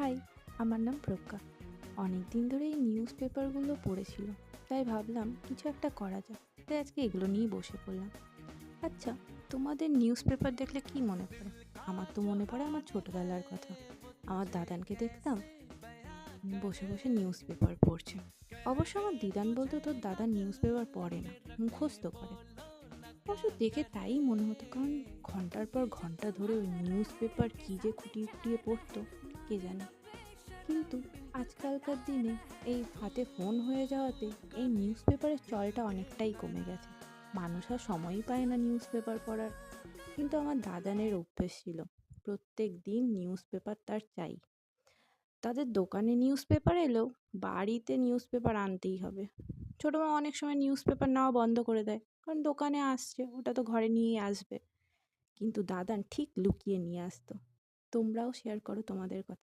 High, আমার নাম প্রজ্ঞা। অনেক দিন ধরে এই নিউজ পেপারগুলো পড়েছিল, তাই ভাবলাম কিছু একটা করা যাক, তাই আজকে এগুলো নিয়েই বসে পড়লাম। আচ্ছা তোমাদের নিউজ পেপার দেখলে কি মনে পড়ে? আমার তো মনে পড়ে আমার ছোটোবেলার কথা। আমার দাদানকে দেখতাম বসে বসে নিউজ পেপার পড়ছে। অবশ্য আমার দিদান বলতো তোর দাদা নিউজ পেপার পড়ে না, মুখস্থ করে। অবশ্য দেখে তাই মনে হতো, কারণ ঘণ্টার পর ঘণ্টা ধরে ওই নিউজ পেপার কী যে খুঁটিয়ে খুঁটিয়ে পড়তো। কে জানে। কিন্তু আজকালকার দিনে এই হাতে ফোন হয়ে যাওয়াতে এই নিউজ পেপারের চলটা অনেকটাই কমে গেছে। মানুষ আর সময়ই পায় না নিউজ পেপার পড়ার। কিন্তু আমার দাদানের অভ্যেস ছিল, প্রত্যেক দিন নিউজ পেপার তার চাই। তাদের দোকানে নিউজ পেপার এলেও বাড়িতে নিউজ পেপার আনতেই হবে। ছোটো মা অনেক সময় নিউজ পেপার নেওয়া বন্ধ করে দেয়, কারণ দোকানে আসছে, ওটা তো ঘরে নিয়েই আসবে। কিন্তু দাদান ঠিক লুকিয়ে নিয়ে আসতো। তোমরাও শেয়ার করো তোমাদের কথা।